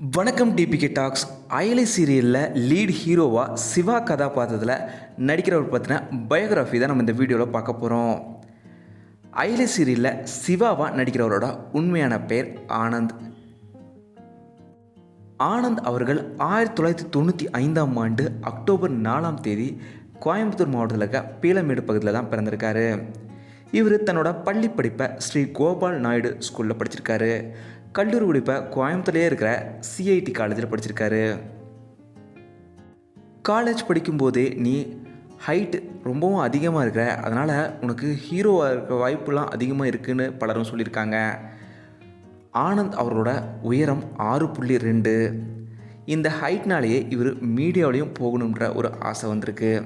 வணக்கம் DPK tax அயலை சீரியலில் lead ஹீரோவாக சிவா கதாபாத்திரத்தில் நடிக்கிறவர் பற்றின பயோகிராஃபி தான் நம்ம இந்த வீடியோவில் பார்க்க போகிறோம் அயலை சீரியலில் சிவாவாக நடிக்கிறவரோட உண்மையான பெயர் ஆனந்த். ஆனந்த் அவர்கள் ஆயிரத்தி தொள்ளாயிரத்தி தொண்ணூற்றி ஐந்தாம் ஆண்டு அக்டோபர் நாலாம் தேதி கோயம்புத்தூர் மாவட்டத்தில் இருக்க பீலமேடு பகுதியில் தான் பிறந்திருக்காரு. இவர் தன்னோட பள்ளி படிப்பை ஸ்ரீ கோபால் நாயுடு ஸ்கூலில் படிச்சிருக்காரு. கல்லூரி படிப்பை கோயம்புத்தூர்லேயே இருக்கிற சிஐடி காலேஜில் படிச்சிருக்காரு. காலேஜ் படிக்கும்போதே நீ ஹைட் ரொம்பவும் அதிகமாக இருக்கிற அதனால் உனக்கு ஹீரோவாக இருக்க வாய்ப்புலாம் அதிகமாக இருக்குன்னு பலரும் சொல்லியிருக்காங்க. ஆனந்த் அவரோட உயரம் ஆறு புள்ளி ரெண்டு. இந்த ஹைட்னாலேயே இவர் மீடியாவிலையும் போகணுன்ற ஒரு ஆசை வந்திருக்கு.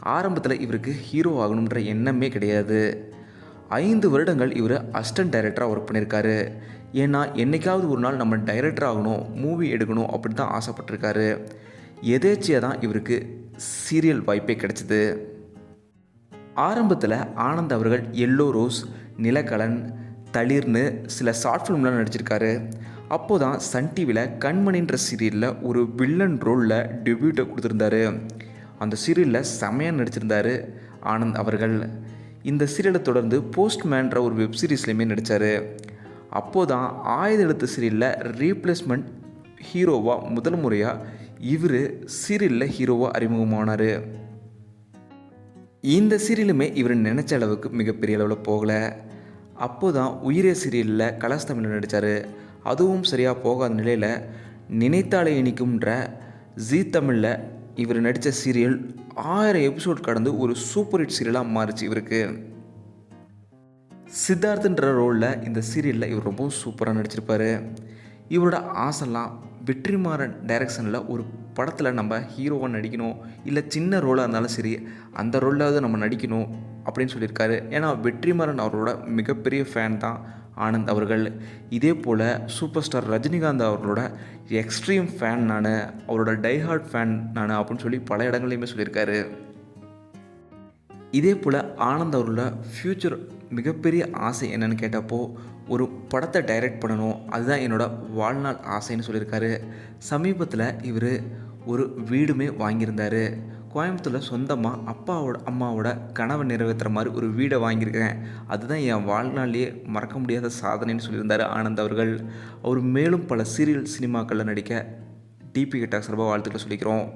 ஆரம்பத்தில் இவருக்கு ஹீரோ ஆகணுன்ற எண்ணமே கிடையாது. ஐந்து வருடங்கள் இவர் அசிஸ்டன்ட் டைரக்டராக ஒர்க் பண்ணியிருக்காரு ஏன்னா என்னைக்காவது ஒரு நாள் நம்ம டைரக்டர் ஆகணும் மூவி எடுக்கணும் அப்படின்னு தான் ஆசைப்பட்டிருக்காரு. எதேச்சியாக தான் இவருக்கு சீரியல் வாய்ப்பே கிடைச்சிது. ஆரம்பத்தில் ஆனந்த் அவர்கள் எல்லோ ரோஸ் நிலக்கலன் தளிர்னு சில ஷார்ட் ஃபிலிம்லாம் நடிச்சிருக்காரு. அப்போ தான் சன் டிவியில் கண்மணின்ற சீரியலில் ஒரு வில்லன் ரோலில் டெபியூட்டை கொடுத்துருந்தாரு. அந்த சீரியலில் செமையாக நடிச்சிருந்தார் ஆனந்த் அவர்கள். இந்த சீரியலை தொடர்ந்து போஸ்ட்மேன்ற ஒரு வெப் சீரிஸ்லையுமே நடித்தார் அப்போது தான் ஆயுத எழுத்து சீரியலில் ரீப்ளேஸ்மெண்ட் ஹீரோவாக முதல் முறையாக இவர் சீரியலில் ஹீரோவாக அறிமுகமானார். இந்த சீரியலுமே இவர் நினச்ச அளவுக்கு மிகப்பெரிய அளவில் போகலை. அப்போ தான் உயிரே சீரியலில் கலாஸ் தமிழில் நடித்தார் அதுவும் சரியாக போகாத நிலையில் நினைத்தாலே இனிக்கும்ன்ற ஜீ தமிழில் இவர் நடித்த சீரியல் ஆயிரம் எபிசோட் கடந்து ஒரு சூப்பர் ஹிட் சீரியலாக மாறிச்சு இவருக்கு. சித்தார்த்துன்ற ரோலில் இந்த சீரியலில் இவர் ரொம்பவும் சூப்பராக நடிச்சிருப்பார். இவரோட ஆசைலாம் வெற்றிமாறன் டைரக்ஷனில் ஒரு படத்தில் நம்ம ஹீரோவாக நடிக்கணும். இல்லை சின்ன ரோலாக இருந்தாலும் சரி அந்த ரோலாவது நம்ம நடிக்கணும். அப்படின்னு சொல்லியிருக்காரு. ஏன்னா வெற்றிமாறன் அவரோட மிகப்பெரிய ஃபேன் தான் ஆனந்த் அவர்கள். இதே போல் சூப்பர் ஸ்டார் ரஜினிகாந்த் அவர்களோட எக்ஸ்ட்ரீம் ஃபேன் நான் அவரோட டைஹார்ட் ஃபேன் நான் அப்படின்னு சொல்லி பல இடங்கள்லையுமே சொல்லியிருக்காரு. இதே போல் ஆனந்த் அவரோட ஃப்யூச்சர் மிகப்பெரிய ஆசை என்னன்னு கேட்டப்போ ஒரு படத்தை டைரக்ட் பண்ணணும் அதுதான் என்னோட வாழ்நாள் ஆசைன்னு சொல்லியிருக்காரு. சமீபத்தில் இவர் ஒரு வீடுமே வாங்கியிருந்தார். கோயம்புத்தூரில் சொந்தமாக அப்பாவோட அம்மாவோட கனவை நிறைவேற்றுற மாதிரி ஒரு வீடை வாங்கியிருக்கேன். அதுதான் என் வாழ்நாளிலேயே மறக்க முடியாத சாதனைன்னு சொல்லியிருந்தார் ஆனந்த் அவர்கள். அவர் மேலும் பல சீரியல் சினிமாக்களில் நடிக்க டிபி கிட்டா சார்பாக வாழ்த்துக்களை சொல்லிக்கிறோம்.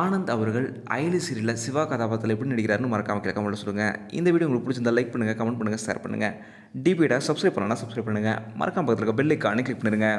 ஆனந்த் அவர்கள் அயலி சீரியலில் சிவா கதாபாத்திரத்தில் எப்படி நடிக்கிறாருன்னு மறக்காம கீழே கமெண்ட்டில் சொல்லுங்கள் இந்த வீடியோ உங்களுக்கு பிடிச்சிருந்தா லைக் பண்ணுங்கள் கமெண்ட் பண்ணுங்கள் ஷேர் பண்ணுங்கள் டிபியிட சப்ஸ்கிரைப் பண்ணலாம் சப்ஸ்கிரைப் பண்ணுங்கள் மறக்காம பக்கத்தில் இருக்க பெல் ஐக்கானே கிளிக் பண்ணிடுங்க.